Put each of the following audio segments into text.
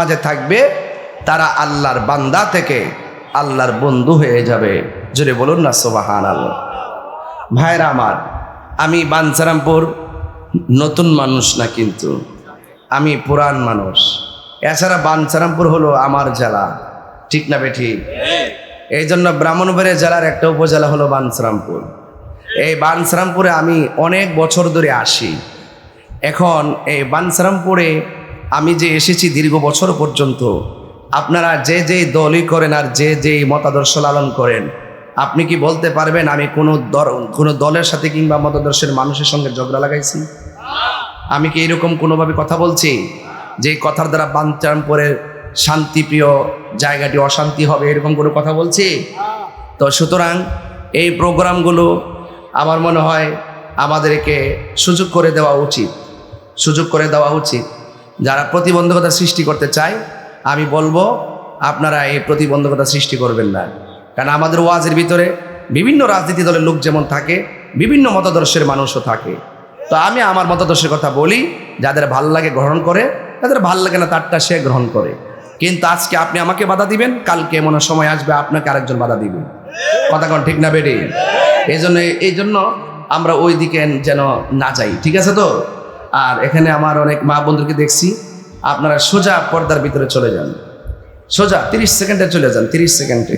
মাঝে থাকবে, তারা আল্লাহর বান্দা থেকে আল্লাহর বন্ধু হয়ে যাবে। জোরে বলুন না সোবাহান আল্লাহ ভাইরা আমার, আমি বাঞ্ছারামপুর নতুন মানুষ না কিন্তু, আমি পুরান মানুষ। এছাড়া বাঞ্ছারামপুর হলো আমার জেলা, ঠিক না বেঠি? এই জন্য ব্রাহ্মণবাড়িয়া জেলার একটা উপজেলা হলো বাঞ্ছারামপুর এই বাঞ্ছারামপুরে আমি অনেক বছর ধরে আসি। এখন এই বানসারামপুরে আমি যে এসেছি দীর্ঘ বছর পর্যন্ত, আপনারা যে যে দলই করেন আর যে যে মতাদর্শ লালন করেন, আপনি কি বলতে পারবেন আমি কোনো দর, কোনো দলের সাথে কিংবা মতাদর্শের মানুষের সঙ্গে ঝগড়া লাগাইছি? আমি কি এরকম কোনোভাবে কথা বলছি? যে কথার দ্বারা বানচারামপুরের শান্তিপ্রিয় জায়গাটি অশান্তি হবে, এরকম কোনো কথা বলছি? তো সুতরাং এই প্রোগ্রামগুলো আমার মনে হয় আমাদেরকে সুযোগ করে দেওয়া উচিত, সুযোগ করে দেওয়া উচিত। যারা প্রতিবন্ধকতা সৃষ্টি করতে চায়, আমি বলব, আপনারা এই প্রতিবন্ধকতা সৃষ্টি করবেন না। কারণ আমাদের ওয়াজের ভিতরে বিভিন্ন রাজনীতি দলের লোক যেমন থাকে, বিভিন্ন মতাদর্শের মানুষও থাকে। তো আমি আমার মতাদর্শের কথা বলি, যাদের ভালো লাগে গ্রহণ করে, যাদের ভালো লাগে না তারটা সে গ্রহণ করে। কিন্তু আজকে আপনি আমাকে বাধা দিবেন, কালকে এমন সময় আসবে আপনাকে আরেকজন বাধা দিবে। কথা কোন ঠিক না বেরি এই জন্য এই জন্য আমরা ওই দিকে যেন না যাই, ঠিক আছে তো? আর এখানে আমার অনেক মা বন্ধুকে দেখছি। আপনারা সোজা পর্দার ভিতরে চলে যান। সোজা, তিরিশ সেকেন্ডে চলে যান, তিরিশ সেকেন্ডে।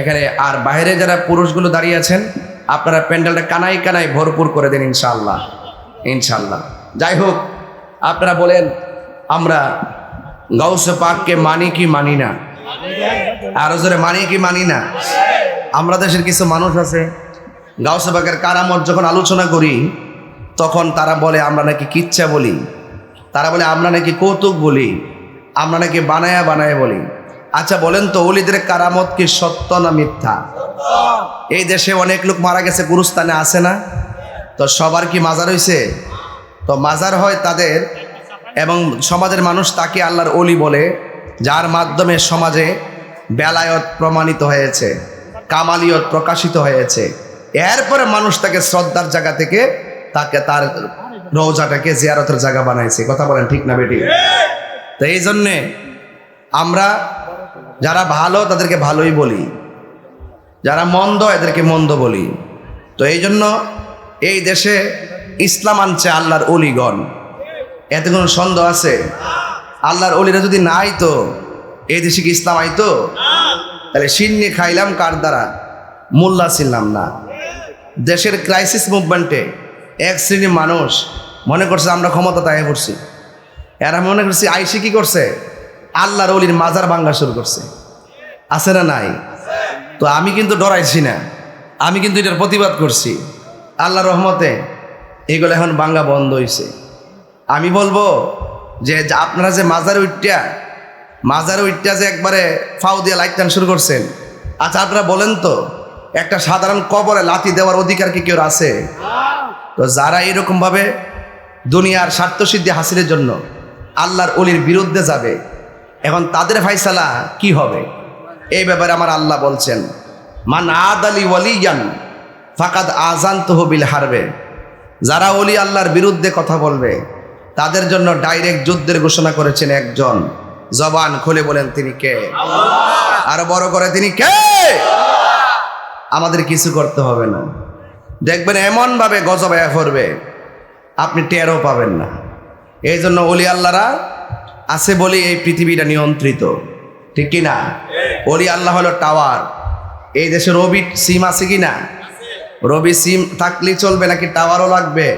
এখানে আর বাইরে যারা পুরুষগুলো দাঁড়িয়ে আছেন, আপনারা প্যান্ডেলটা কানাই কানাই ভরপুর করে দেন ইনশাল্লাহ ইনশাল্লাহ যাই হোক, আপনারা বলেন, আমরা গাউসে পাককে মানি কি মানি না? আরও জোরে, মানি কি মানি না? আমরা দেশের কিছু মানুষ আছে, গাউসে পাকের কারামত যখন আলোচনা করি তখন তারা বলে, আমরা নাকি কিচ্ছা বলি। তারা বলে, আমরা নাকি কৌতুক বলি। আমরা নাকি বানায়া বানায় বলি। আচ্ছা বলেন তো অলিদের কারামত কি সত্য না মিথ্যা? এই দেশে অনেক লোক মারা গেছে, গুরুস্থানে আছে না? তো সবার কি মাজার হইছে? তো মাজার হয় তাদের এবং সমাজের মানুষ তাকে আল্লাহর অলি বলে, যার মাধ্যমে সমাজে বেলায়ত প্রমাণিত হয়েছে, কামালিয়ত প্রকাশিত হয়েছে। এরপরে মানুষ তাকে শ্রদ্ধার জায়গা থেকে তাকে তার রোজাটাকে জিয়ারতের জায়গা বানাইছে। কথা বলেন ঠিক না বেটি? তো এই জন্যে আমরা যারা ভালো, তাদেরকে ভালোই বলি। যারা মন্দ, এদেরকে মন্দ বলি। তো এই জন্য এই দেশে ইসলাম আনছে আল্লাহর অলিগণ। এতে কোনো সন্দেহ আছে? আল্লাহর অলিরা যদি না আইতো, এই দেশে কি ইসলাম আইতো? তাহলে সিন্নি খাইলাম কার দ্বারা? মোল্লা ছিলাম না। দেশের ক্রাইসিস মুভমেন্টে এক শ্রেণির মানুষ মনে করছে আমরা ক্ষমতা তাই করছি। এরা মনে করছি আইসি কি করছে? আল্লাহর অলির মাজার ভাঙ্গা শুরু করছে। আছে না নাই? তো আমি কিন্তু ডরাইছি না। আমি কিন্তু এটার প্রতিবাদ করছি। আল্লাহ রহমতে এগুলো এখন বাঙ্গা বন্ধ হয়েছে আমি বলব যে আপনারা যে মাজার উইটটা মাজার উইটটা যে একবারে ফাউ দিয়ে লাইট টান শুরু করছেন। আচ্ছা আপনারা বলেন তো, একটা সাধারণ কবরে লাথি দেওয়ার অধিকার কি কেউ আছে? তো যারা এরকমভাবে দুনিয়ার স্বার্থসিদ্ধি হাসিলের জন্য আল্লাহর অলির বিরুদ্ধে যাবে, এখন তাদের ফাইসালা কি হবে? এই ব্যাপারে আমার আল্লাহ বলছেন, মান আদ আলী ওয়ালিয়ান ফাকাদ আজান তহবিল হারবে। যারা অলি আল্লাহর বিরুদ্ধে কথা বলবে, তাদের জন্য ডাইরেক্ট যুদ্ধের ঘোষণা করেছেন একজন। জবান খুলে বলেন, তিনি কে? আরও বড় করে, তিনি কে? আমাদের কিছু করতে হবে না। দেখবেন এমনভাবে গজবায়া করবে, আপনি টেরও পাবেন না। এই জন্য অলি আল্লাহরা আছে বলে এই পৃথিবীটা নিয়ন্ত্রিত, ঠিক কি না অলি আল্লাহ হলো টাওয়ার। এই দেশে রবি সিম আছে কি না রবি সিম থাকলেই চলবে নাকি টাওয়ারও লাগবে?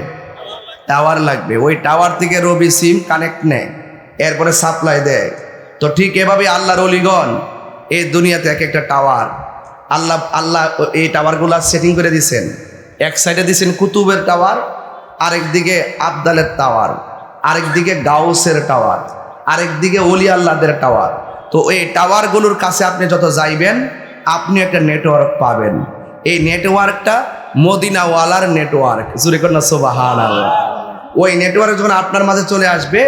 টাওয়ার লাগবে। ওই টাওয়ার থেকে রবি সিম কানেক্ট নেয়, এরপরে সাপ্লাই দেয়। তো ঠিক এভাবে আল্লাহর অলিগণ এই দুনিয়াতে এক একটা টাওয়ার। আল্লাহ আল্লাহ এই টাওয়ারগুলো সেটিং করে দিছেন। এক সাইডে দিছেন কুতুবের টাওয়ার, আরেক দিকে আবদালের টাওয়ার, আরেক দিকে গাউসের টাওয়ার, আরেক দিকে অলি আল্লাহদের টাওয়ার। তো এই টাওয়ারগুলোর কাছে আপনি যত যাইবেন, আপনি একটা নেটওয়ার্ক পাবেন। এই নেটওয়ার্কটা মদিনাওয়ালার নেটওয়ার্ক। জুড়ে কন্যা সোবাহান ওই নেটওয়ার্ক যখন আপনার মাঝে চলে আসবে,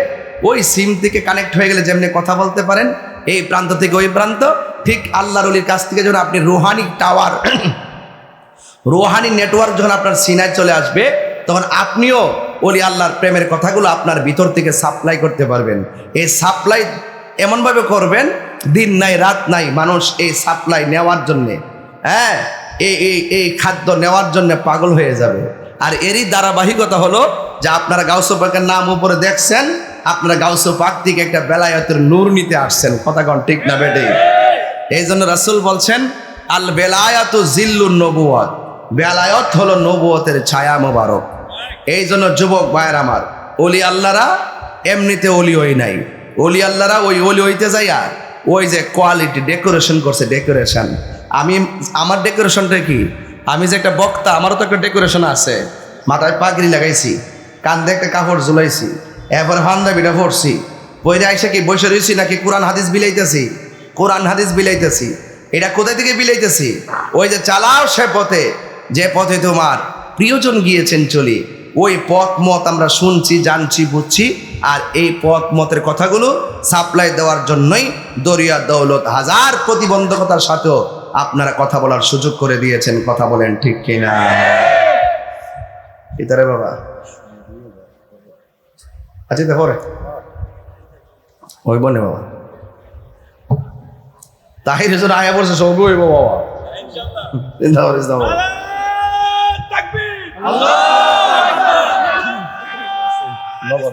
ওই সিম থেকে কানেক্ট হয়ে গেলে যেমনি কথা বলতে পারেন, এই প্রান্ত থেকে ওই প্রান্ত, ঠিক আল্লাহর অলির কাছ থেকে যখন আপনি রোহানি টাওয়ার রোহানি নেটওয়ার্ক যখন আপনার সিনায় চলে আসবে, তখন আপনিও অলি আল্লাহর প্রেমের কথাগুলো আপনার ভিতর থেকে সাপ্লাই করতে পারবেন। এই সাপ্লাই এমনভাবে করবেন, দিন নাই, রাত নাই মানুষ এই সাপ্লাই নেওয়ার জন্যে হ্যাঁ? এই এই এই খাদ্য নেওয়ার জন্য পাগল হয়ে যাবে। আর এরই ধারাবাহিকতা হলো যে আপনারা গাউসো পাকের নাম উপরে দেখছেন, আপনারা গাউসো পাক থেকে একটা বেলায়তের নূর নিতে আসছেন। কথা কন ঠিক না বেটে? এই জন্য রাসুল বলছেন, আল বেলায়াত জিল্লুর নবুয়ত বেলায়ত হলো নবুয়তের ছায়া মোবারক। এই জন্য যুবক ভাইয়ের আমার, অলি আল্লাহরা এমনিতে অলি হই নাই। অলি আল্লাহরা ওই অলি হইতে যাইয়া ওই যে কোয়ালিটি ডেকোরেশন করছে ডেকোরেশন আমি, আমার ডেকোরেশনটা কি? আমি যে একটা বক্তা, আমারও তো একটা ডেকোরেশন আছে। মাথায় পাগড়ি লাগাইছি কান্দে একটা কাপড় ঝুলাইছি, এরপরে পাঞ্জাবিটা পড়ছি বইরে আইসা কি বসে রয়েছি নাকি কোরআন হাদিস বিলাইতেছি? কোরআন হাদিস বিলাইতেছি। এটা কোথায় থেকে বিলাইতেছি? ওই যে চালাও সে পথে। যে পথে তোমার প্রিয়জন গিয়েছেন চলি, ওই পথ মত আমরা শুনছি, জানছি, বুঝছি, আর এই পথ মতের কথাগুলো সাপ্লাই দেওয়ার জন্যই দরিয়া দৌলত হাজার প্রতিবন্ধকতার সাথেও আপনারা কথা বলার সুযোগ করে দিয়েছেন, কথা বলেন ঠিক কিনা? ইতারে বাবা? আচ্ছা দেখো রে ওই বনে বাবা। তাহির আয়া পড়ছে, সব বাবা।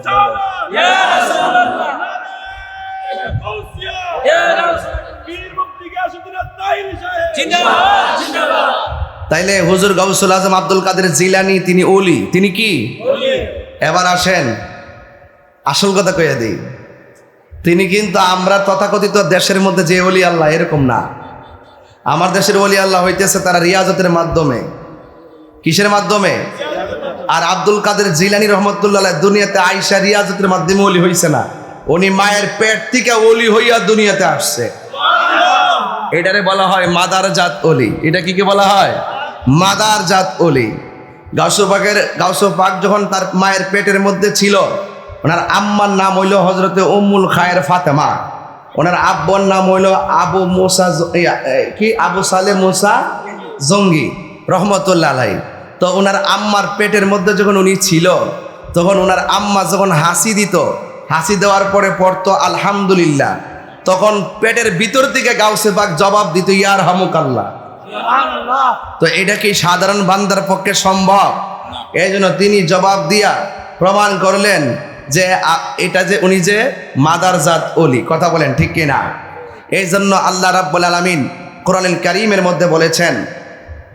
বাবা নগদ, নগদ। তাইলে হুজুর গৌসুল আজম আব্দুল কাদের জিলানি তিনি ওলি তিনি কি? এবার আসেন। আসল কথা কইয়া দিই। তিনি কিন্তু আমরা তথাকথিত দেশের মধ্যে যে অলি আল্লাহ এরকম না। আমার দেশের অলি আল্লাহ হইতেছে তারা রিয়াজতের মাধ্যমে। কিসের মাধ্যমে? আর আব্দুল কাদের জিলানি রহমতুল্লাহ দুনিয়াতে আইসা রিয়াজতের মাধ্যমে অলি হইছে না। উনি মায়ের পেট থেকে অলি হইয়া দুনিয়াতে আসছে। এটারে বলা হয় মাদার জাত অলি এটা কি কি বলা হয়? মাদার জাত অলি গাউসু পাকের পাক যখন তার মায়ের পেটের মধ্যে ছিল, ওনার আম্মার নাম হইল হজরতে উম্মুল খায়ের ফাতেমা। ওনার আব্বর নাম হইল আবু মোসা কি? আবু সালে মোসা জঙ্গি, রহমতুল্লাহ আলাই তো ওনার আম্মার পেটের মধ্যে যখন উনি ছিল তখন ওনার আম্মা যখন হাসি দিত হাসি দেওয়ার পরে পড়তো আলহামদুলিল্লাহ। তখন পেটের ভিতর থেকে গাউসে পাক জবাব দিত ইয়ার হামুক আল্লাহ তো এটা কি সাধারণ বান্দার পক্ষে সম্ভব? এই জন্য তিনি জবাব দিয়া প্রমাণ করলেন যে এটা যে উনি যে মাদার জাত অলি কথা বলেন ঠিক কিনা? এই জন্য আল্লাহ রাব্বুল আলামিন কোরআনুল কারীমের মধ্যে বলেছেন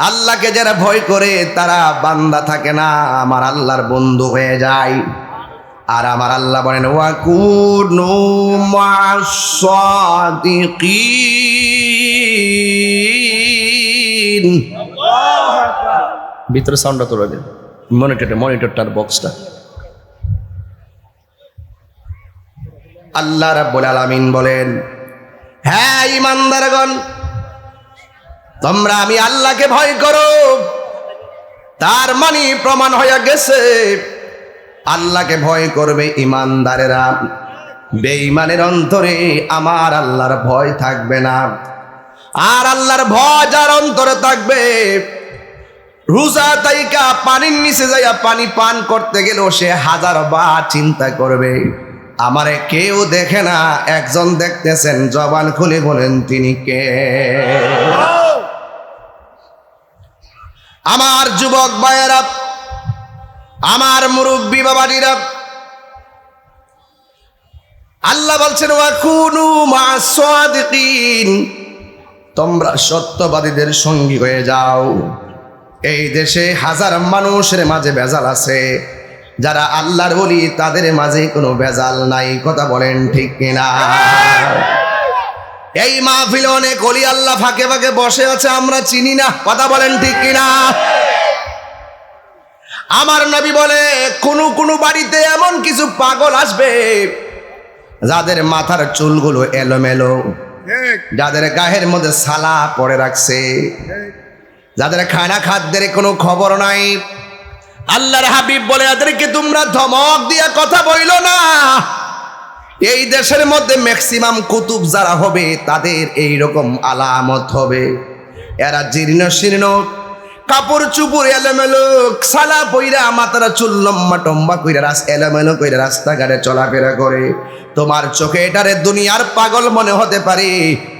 আল্লাহকে যারা ভয় করে তারা বান্দা থাকে না। আমার আল্লাহর বন্ধু হয়ে যায়। আর আমার আল্লাহ বলেন ওয়াকুনু মাসাদিকিন ভিতরে সাউন্ডটা তোলা দেন মনিটরটা মনিটরটার বক্সটা আল্লাহ রাব্বুল আলামিন বলেন হ্যাঁ ইমানদারগণ তোমরা আমি আল্লাহকে ভয় করো। তার মানে প্রমাণ হয়ে গেছে। আল্লাহকে ভয় করবে ইমানদারেরা। বেঈমানের অন্তরে আমার আল্লাহর ভয় থাকবে না। আর আল্লাহর ভয় যার অন্তরে থাকবে, রোজা তাইকা পানির নিচে যাইয়া পানি পান করতে গেলেও সে হাজার বার চিন্তা করবে, আমারে কেউ দেখে না, একজন দেখতেছেন, জবান খুলে বলেন, তিনি কে? আমার যুবক ভাইয়েরা, আমার মুরব্বী বাবাটিরা আল্লাহ বলছেন, ওয়াকুনু মা সাদিকিন। তোমরা সত্যবাদীদের সঙ্গী হয়ে যাও। এই দেশে হাজার মানুষের মাঝে ভেজাল আছে। যারা আল্লাহর বলি তাদের মাঝে কোনো ভেজাল নাই। কথা বলেন ঠিক কিনা? এই মাহফিলে অনেক অলি আল্লাহ ফাঁকে ফাঁকে বসে আছে আমরা চিনি না। কথা বলেন ঠিক কিনা? আমার নবী বলে কোনো কোনো বাড়িতে এমন কিছু পাগল আসবে যাদের মাথার চুলগুলো এলোমেলো যাদের গায়ের মধ্যে সালা পড়ে রাখছে যাদের খানা খাদ্যের কোনো খবর নাই। আল্লাহর হাবিব বলে এদেরকে তোমরা ধমক দিয়া কথা বইল না। এই দেশের মধ্যে ম্যাক্সিমাম কুতুব যারা হবে, তাদের এই রকম আলামত হবে। এরা জীর্ণ শীর্ণ, কাপড় চুপুর এলোমেলো, সালা পইরা মাথারা চুল লম্বা টম্বা কইরা রাস এলোমেলো কইরা রাস্তাঘাটে চলাফেরা করে। তোমার চোখে এটারে দুনিয়ার পাগল মনে হতে পারে,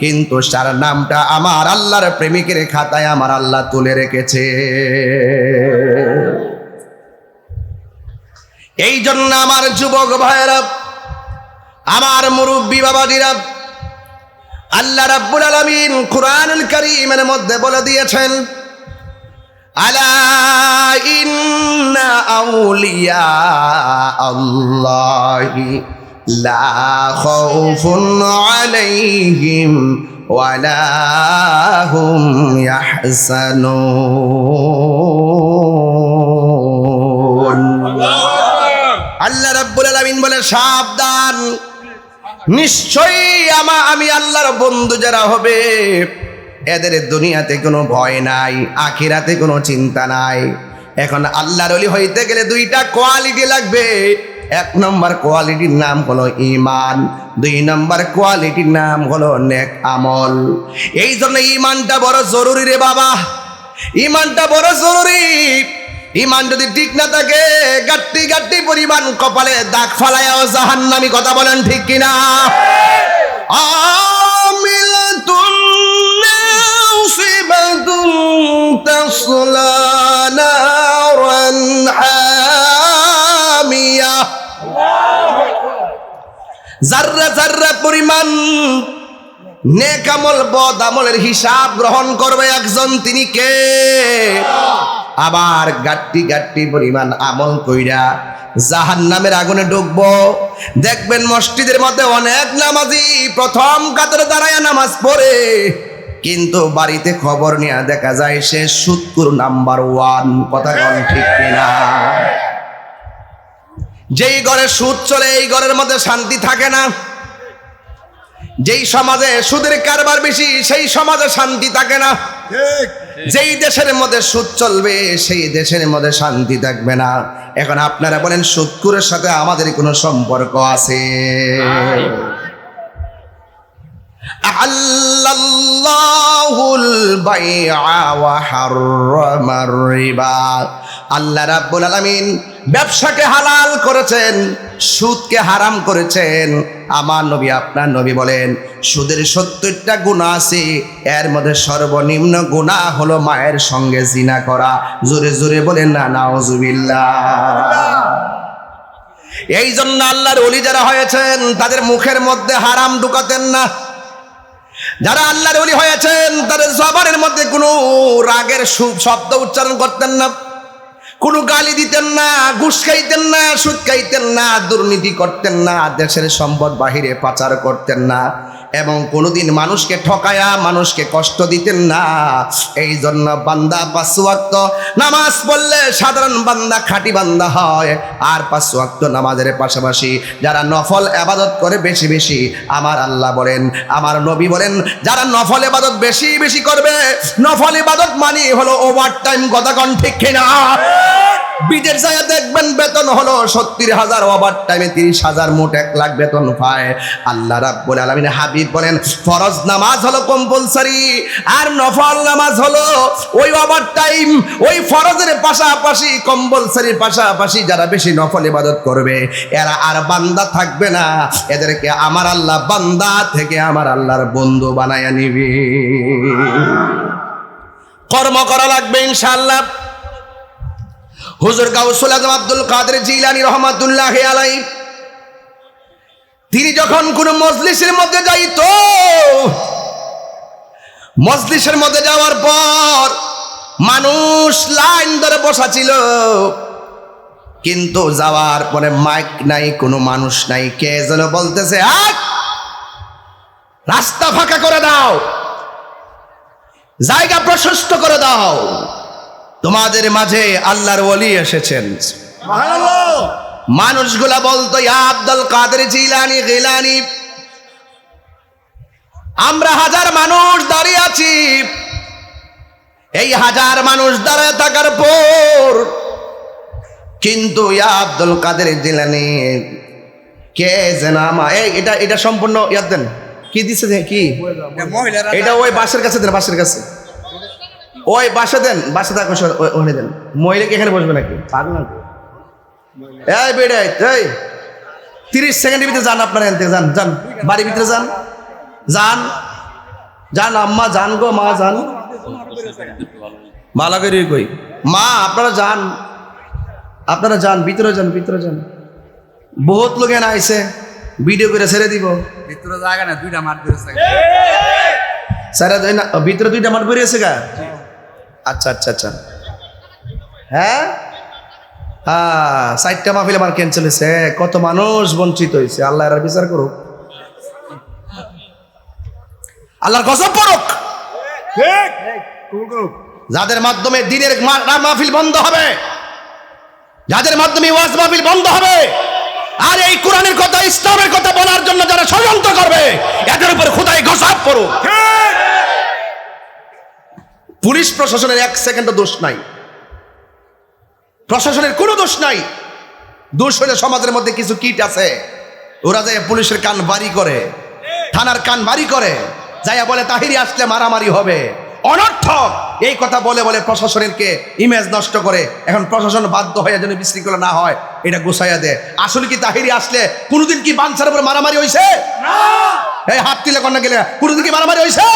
কিন্তু তার নামটা আমার আল্লাহর প্রেমিকের খাতায় আমার আল্লাহ তুলে রেখেছে। এই জন্য আমার যুবক ভাইয়েরা আমার মুরব্বী বাবাজিরা আল্লাহ রাব্বুল আলামিন কুরআনুল কারীমের মধ্যে বলে দিয়েছেন আলা ইন্না আউলিয়া আল্লাহি লা খাউফুন আলাইহিম ওয়ালা হুম ইয়াহজানুন আল্লাহ রাব্বুল আলামিন বলে সাবধান। নিশ্চয়ই আমা, আমি আল্লাহর বন্ধু যারা হবে, এদের দুনিয়াতে কোনো ভয় নাই, আখিরাতে কোনো চিন্তা নাই। এখন আল্লাহর অলি হইতে গেলে দুইটা কোয়ালিটি লাগবে। এক নম্বর কোয়ালিটির নাম হলো ইমান দুই নম্বর কোয়ালিটির নাম হলো নেক আমল। এই জন্য ইমানটা বড় জরুরি রে বাবা। ইমানটা বড় জরুরি। ইমান যদি ঠিক না থাকে, গাট্টি গাট্টি পরিমাণ কপালে দাগ ফালায়াও জাহান্নামি কথা বলেন ঠিক কিনা? জাররা জাররা পরিমাণ নেক আমল বদ আমলের হিসাব গ্রহণ করবে একজন, তিনি কে? আবার গাট্টি গাট্টি পরিমাণ আমল কইরা জাহান নামের আগুনে ডুববো। দেখবেন মসজিদের মধ্যে অনেক নামাজি প্রথম কাতারে দাঁড়ায় নামাজ পড়ে, কিন্তু বাড়িতে খবর নিয়ে দেখা যায় সে সুৎকুর নাম্বার ওয়ান। কথা কন ঠিক কিনা? যেই ঘরে সুদ চলে, এই ঘরের মধ্যে শান্তি থাকে না। যেই সমাজে সুদের কারবার বেশি সেই সমাজে শান্তি থাকে না। যেই দেশের মধ্যে সুদ চলবে সেই দেশের মধ্যে শান্তি থাকবে না। এখন আপনারা বলেন সুদকুরের সাথে আমাদের কোনো সম্পর্ক আছে? আল্লাহুল আল্লাহ রাব্বুল আলামিন ব্যবসাকে হালাল করেছেন, সুদকে হারাম করেছেন। আমার নবী, আপনার নবী বলেন, সুদের সত্তরটা গুণা আছে, এর মধ্যে সর্বনিম্ন গুণা হলো মায়ের সঙ্গে জিনা করা। জোরে জোরে বলেন না, নাউজুবিল্লাহ। এই জন্য আল্লাহর অলি যারা হয়েছেন, তাদের মুখের মধ্যে হারাম ঢুকাতেন না। যারা আল্লাহর অলি হয়েছেন, তাদের জবানের মধ্যে কোনো রাগের শব্দ উচ্চারণ করতেন না। কোনো গালি দিতেন না, ঘুষ খাইতেন না, সুদ খাইতেন না, দুর্নীতি করতেন না, দেশের সম্পদ বাহিরে পাচার করতেন না। এবং কোনোদিন মানুষকে ঠকায়া মানুষকে কষ্ট দিতেন না। এই জন্য বান্দা পাঁচ নামাজ পড়লে সাধারণ বান্দা খাঁটি বান্দা হয়। আর পাঁচ নামাজের পাশাপাশি যারা নফল আবাদত করে বেশি বেশি, আমার আল্লাহ বলেন, আমার নবী বলেন, যারা নফল আবাদত বেশি বেশি করবে, নফল ইবাদত মানে হলো ওভার টাইম কন ঠিক কিনা। বিদেশ যায় দেখবেন বেতন হলো সত্তর হাজার, ওভার টাইমে তিরিশ হাজার, মোট এক লাখ বেতন পায়। আল্লাহ রাব্বুল আলামিন হাবিব বলেন, ফরজ নামাজ হলো কম্পালসারি আর নফল নামাজ হলো ওই ওভার টাইম ওই ফরজের পাশাপাশি কম্পালসারির পাশাপাশি যারা বেশি নফল ইবাদত করবে, এরা আর বান্দা থাকবে না। এদেরকে আমার আল্লাহ বান্দা থেকে আমার আল্লাহর বন্ধু বানায়া নিবে। কর্ম করা লাগবে ইনশাআল্লাহ। হুজুর গাউসুল আজম আব্দুল কাদের জিলানি রহমাতুল্লাহ আলাই তিনি যখন কোন মজলিসের মধ্যে যাইতো, মজলিসের মধ্যে যাওয়ার পর মানুষ লাইন ধরে বসা ছিল। কিন্তু যাওয়ার পরে মাইক নাই, কোনো মানুষ নাই। কে যেন বলতেছে, "আয়! রাস্তা ফাঁকা করে দাও, জায়গা প্রশস্ত করে দাও। তোমাদের মাঝে আল্লাহর ওলি এসেছেন। মানুষগুলা বলতো ইয়া আব্দুল কাদের জিলানি গিলানি আমরা হাজার মানুষ দাঁড়িয়ে আছি। এই হাজার মানুষ দাঁড়ায় থাকার পর কিন্তু ইয়া আব্দুল কাদের জিলানি কে যেন আমা এই এটা এটা সম্পূর্ণ ইয়াদ দেন। কি দিছে কি? এটা ওই বাসের কাছে দেন বাসের কাছে। ওই বাসে দেন বাসা থাকুন ওখানে দেন। মহিলা কি এখানে বসবে নাকি? পাগল এই বেড়ে এই তিরিশ সেকেন্ডের ভিতরে যান আপনারা এখান থেকে যান যান। বাড়ির ভিতরে যান। যান। যান আম্মা যান গো মা যান। মালা করে কই। মা আপনারা যান। আপনারা যান ভিতরে যান ভিতরে যান। বহুত লোক এনে আইছে। ভিডিও করে ছেড়ে দিব। ভিতরে জায়গা না দুইটা মাঠ দিয়েছে স্যার ভিতরে দুইটা মাঠ বেরিয়েছে গা? আচ্ছা আচ্ছা আচ্ছা। হ্যাঁ? হ্যাঁ সাইডটা মাহফিল আমার ক্যান্সেল হয়েছে। কত মানুষ বঞ্চিত হয়েছে। আল্লাহ এর বিচার করুক। আল্লাহর গজব পড়ুক। যাদের মাধ্যমে দিনের মাহফিল বন্ধ হবে যাদের মাধ্যমে ওয়াজ মাহফিল বন্ধ হবে আর এই কোরআনের কথা ইসলামের কথা বলার জন্য যারা ষড়যন্ত্র করবে এদের উপর খোদাই গজব পড়ুক। পুলিশ প্রশাসনের এক সেকেন্ডও দোষ নাই। প্রশাসনের কোনো দোষ নাই। দোষ হলে সমাজের মধ্যে কিছু কিট আছে। ওরা যায় পুলিশের কান বাড়ি করে থানার কান বাড়ি করে যাইয়া বলে তাহিরি আসলে মারামারি হবে। অনর্থক! এই কথা বলে বলে প্রশাসনেরকে ইমেজ নষ্ট করে এখন প্রশাসন বাধ্য হয়ে যেন বিশৃঙ্খলা না হয় এটা গুছাইয়া দেয়। আসলে কি তাহিরি আসলে কোনোদিন কি বাঞ্ছার উপর মারামারি হয়েছে এই হাত তুলে কন্যা গেলে কোনোদিন কি মারামারি হয়েছে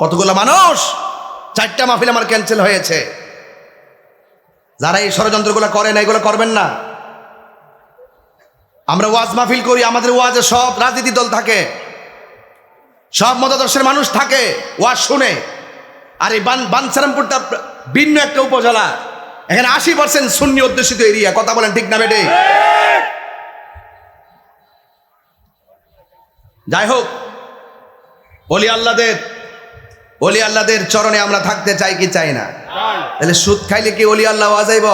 কতগুলো মানুষ? চারটা মাহফিল আমার ক্যান্সেল হয়েছে। যারা এই ষড়যন্ত্রগুলো করেন এগুলো করবেন না। আমরা ওয়াজ মাহফিল করি, আমাদের ওয়াজে সব রাজনীতি দল থাকে। সব মতাদর্শের মানুষ থাকে, ওয়াজ শুনে। আর এই বান বানসারামপুরটা ভিন্ন একটা উপজেলা। এখানে আশি পার্সেন্ট শূন্য অধ্যুষিত এরিয়া কথা বলেন ঠিক না বেটে? যাই হোক, বলি আল্লাদের অলি আল্লাদের চরণে আমরা থাকতে চাই কি চাই না? তাহলে সুদ খাইলে কি অলি আল্লাহ আজাইব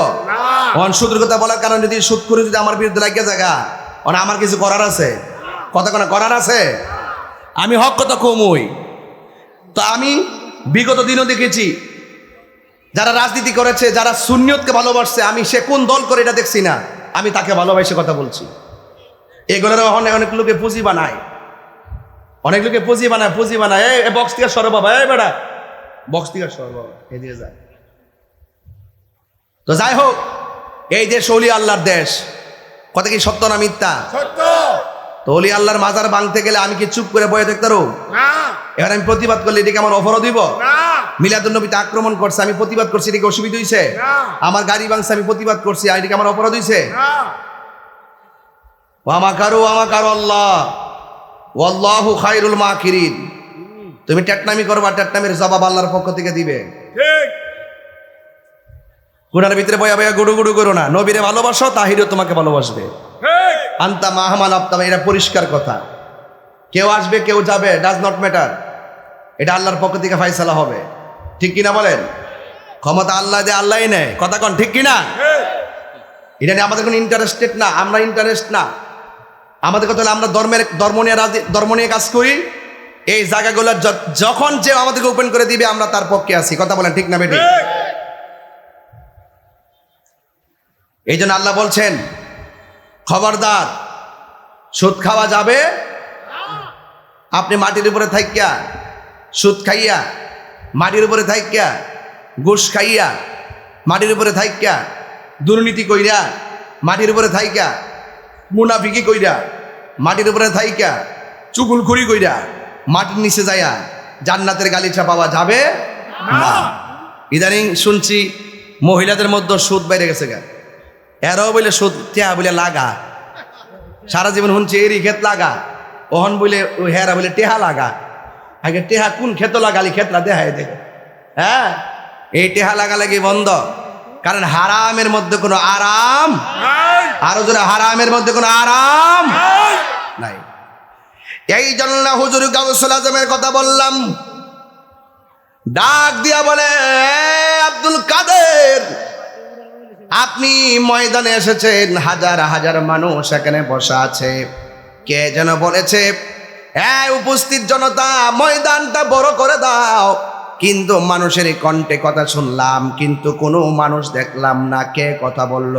অন সুদের কথা বলার কারণে যদি সুদ করে যদি আমার বিরুদ্ধে লাগিয়ে জায়গা অন আমার কিছু করার আছে? কথা কোনো করার আছে? আমি হক কথা কমই তো আমি বিগত দিনও দেখেছি যারা রাজনীতি করেছে যারা সুনিয়তকে ভালোবাসছে আমি সে কোন দল করে এটা দেখছি না। আমি তাকে ভালোবাসে কথা বলছি। এগুলোর অনেক অনেক লোকে পুঁজি বানায়। অনেক লোকে পুঁজি বানায় পুঁজি বানায়। এই বক্স থেকে সর বাবা এই বেড়া বক্স থেকে সর বাবা এদিকে যায় তো যাই হোক এই দেশ অলি আল্লাহর দেশ। কথা কি সত্য না মিথ্যা? সত্য। তো অলি আল্লাহর মাজার ভাঙতে গেলে আমি কি চুপ করে বয়ে পারো না। এবার আমি প্রতিবাদ করলে এটাকে আমার অফারও দিব মিলাদুল নবীতে আক্রমণ করছে আমি প্রতিবাদ করছি এটাকে অসুবিধা হয়েছে আমার গাড়ি ভাঙছে আমি প্রতিবাদ করছি আর এটাকে আমার অপরাধ হয়েছে না। আমাকারু আমাকারু আল্লাহ। ওয়াল্লাহু খায়রুল মাকিরিন। তুমি টেটনামি করবা টেটনামির জবাব আল্লাহর পক্ষ থেকে দিবে। ঠিক। গুনার ভিতরে বয়া বয়া গুড়ু গুড়ু করো না। নবীরে ভালোবাসো তাহিরও তোমাকে ভালোবাসবে। ঠিক। আন্তা মাহমান আপ্তামা এটা পরিষ্কার কথা। কেউ আসবে কেউ যাবে ডাজ নট ম্যাটার এটা আল্লাহর পক্ষ থেকে ফাইসালা হবে। ঠিক কিনা বলেন? ক্ষমতা আল্লাহ দিয়ে আল্লাহই নেয়। কথা কন ঠিক কিনা? এটা নিয়ে আমাদের কোনো ইন্টারেস্টেড না আমরা ইন্টারেস্ট না। আমাদের কথা আমরা ধর্মের, ধর্ম নিয়ে রাজি, ধর্ম নিয়ে কাজ করি। এই জায়গাগুলো যখন যে আমাদেরকে ওপেন করে দিবে, আমরা তার পক্ষে আছি। কথা বলেন, ঠিক না বেটি এই জন্য আল্লাহ বলছেন, খবরদার, সুদ খাওয়া যাবে? আপনি মাটির উপরে থাকিয়া সুদ খাইয়া, মাটির উপরে থাইকিয়া ঘুষ খাইয়া, মাটির উপরে থাকিয়া দুর্নীতি কইরা, মাটির উপরে থাইকা মুনাফিকি কইরা মাটির উপরে থাইকা চুকুলখুরি কইরা মাটির নিচে যায়া জান্নাতের গালিচা পাওয়া যাবে না। ইদানিং শুনছি মহিলাদের মধ্যে সুদ বাইরে গেছে গা। এরাও বলে সুদ টেহা বলে লাগা। সারা জীবন শুনছি এরই ক্ষেত লাগা। ওহন বলে ও হেরা বলে টেহা লাগা। আগে টেহা কোন ক্ষেত লাগালি ক্ষেতলা দেখায় দেখে হ্যাঁ? এই টেহা লাগা লাগালাগি বন্ধ। কারণ হারামের মধ্যে কোনো আরাম? আরও জোরে হারামের মধ্যে কোনো আরাম? নাই। নাই। এই জন্য হুজুর গাউসুল আজমের কথা বললাম। ডাক দিয়া বলে আব্দুল কাদের আপনি ময়দানে এসেছেন হাজার হাজার মানুষ এখানে বসা আছে। কে যেন বলেছে হ্যাঁ উপস্থিত জনতা ময়দানটা বড় করে দাও। কিন্তু মানুষের কণ্ঠে কথা শুনলাম, কিন্তু কোনো মানুষ দেখলাম না। কে কথা বলল?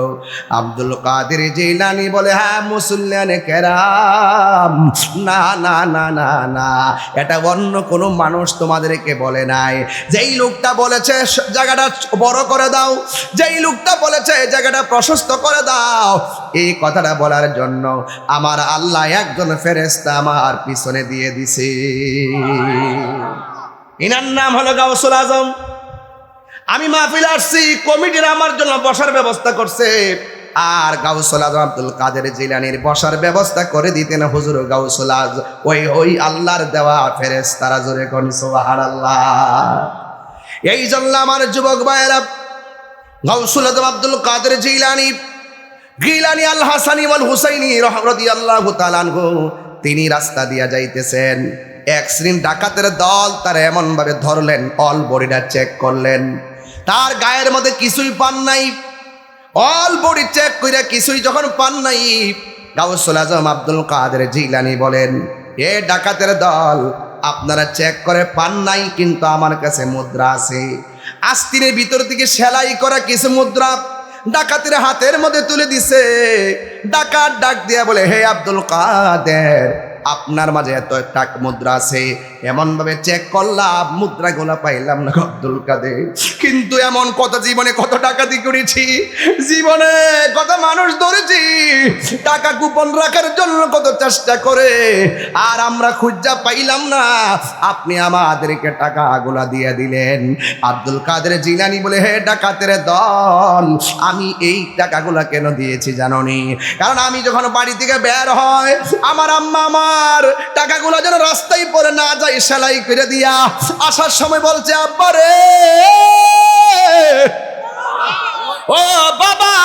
আব্দুল কাদের জিলানি বলে হ্যাঁ মুসল্লানে কেরাম। না না না না না। এটা অন্য কোনো মানুষ তোমাদেরকে বলে নাই। যেই লোকটা বলেছে জায়গাটা বড় করে দাও। যেই লোকটা বলেছে জায়গাটা প্রশস্ত করে দাও। এই কথাটা বলার জন্য আমার আল্লাহ একজন ফেরেস্তা আমার পিছনে দিয়ে দিছে। ইনার নাম হলো গাউসুল আজম। আমি মাহফিল আসছি, কমিটির আমার জন্য বসার ব্যবস্থা করছে। আর গাউসুল আজম আব্দুল কাদের জিলানির বসার ব্যবস্থা করে দিতেন হুজুর গাউসুল আজ। ওই ওই আল্লাহর দেওয়া ফেরেস তারা জোরে কোন সোহার আল্লাহ এই জন্য আমার যুবক ভাইয়েরা, গাউসুল আজম আব্দুল কাদের জিলানি, গিলানি আল হাসানি ওয়াল হুসাইনি রহমতি আল্লাহ তালানহু তিনি রাস্তা দিয়া যাইতেছেন। এক শ্রেণি ডাকাতের দল তার এমন ভাবে ধরলেন, অল বডিটা চেক করলেন। তার গায়ের মধ্যে কিছুই পান নাই। অল বডি চেক কইরা কিছুই যখন পান নাই, গাউসুল আজম আব্দুল কাদের জিলানি বলেন, এ ডাকাতের দল, আপনারা চেক করে পান নাই, কিন্তু আমার কাছে মুদ্রা আছে। আস্তিনের ভিতর থেকে সেলাই করা কিছু মুদ্রা ডাকাতের হাতের মধ্যে তুলে দিছে। ডাকাত ডাক দিয়া বলে, হে আব্দুল কাদের আপনার মাঝে এত টাক মুদ্রা আছে। এমন ভাবে চেক করলাম মুদ্রা গোলা পাইলাম না আব্দুল কাদের। কিন্তু এমন কত জীবনে কত ডাকাতি করেছি? জীবনে কত মানুষ ধরেছি, টাকা কুপন রাখার জন্য কত চেষ্টা করে, আর আমরা খুঁজা পাইলাম না। আপনি আমাদেরকে টাকা গোলা দিয়ে দিলেন। আব্দুল কাদের জিলানি বলে, হে ডাকাতের দল, আমি এই টাকাগুলা কেন দিয়েছি জাননি? কারণ আমি যখন বাড়ি থেকে বের হয়, আমার আম্মা আমার টাকাগুলো যেন রাস্তায় পরে না যায়, সেলাই করে দিয়া আসার সময় বলছে, আব্বা রে! ও বাবা,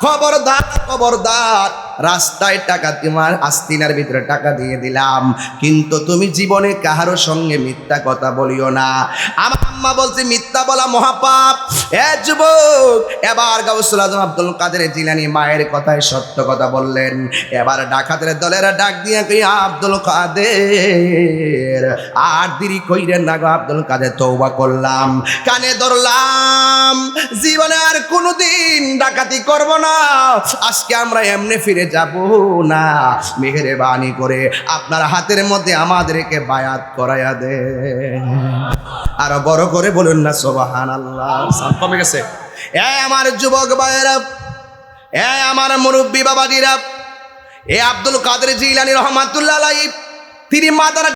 খবরদার খবরদার, রাস্তায় টাকা তোমার আস্তিনার ভিতরে টাকা দিয়ে দিলাম। কিন্তু তুমি জীবনে কাহারো সঙ্গে মিথ্যা কথা বলিও না। আমার আম্মা বলছে, মিথ্যা বলা মহাপাপ। এ যুবক, এবার গাউসুল আজম আব্দুল কাদের জিলানি মায়ের কথায় সত্য কথা বললেন। এবার ডাকাতের দলের ডাক দিয়ে কই আব্দুল কাদের, আর দেরি কইরেন না গো আব্দুল কাদের তৌবা করলাম। কানে ধরলাম, জীবনে আর কোনোদিন ডাকাতি করব না। আজকে আমরা এমনি ফিরে যাব না। মেহরবানি করে আপনার হাতের মধ্যে আমাদেরকে বায়াত করাইয়া দে আরও বড় করে বলুন না সোবাহান আল্লাহ কমে গেছে। এ আমার যুবক ভাইয়েরা এ আমার মুরব্বী বাবাজিরা এ আব্দুল কাদের জিলানি রহমাতুল্লাহ তিনি মাদার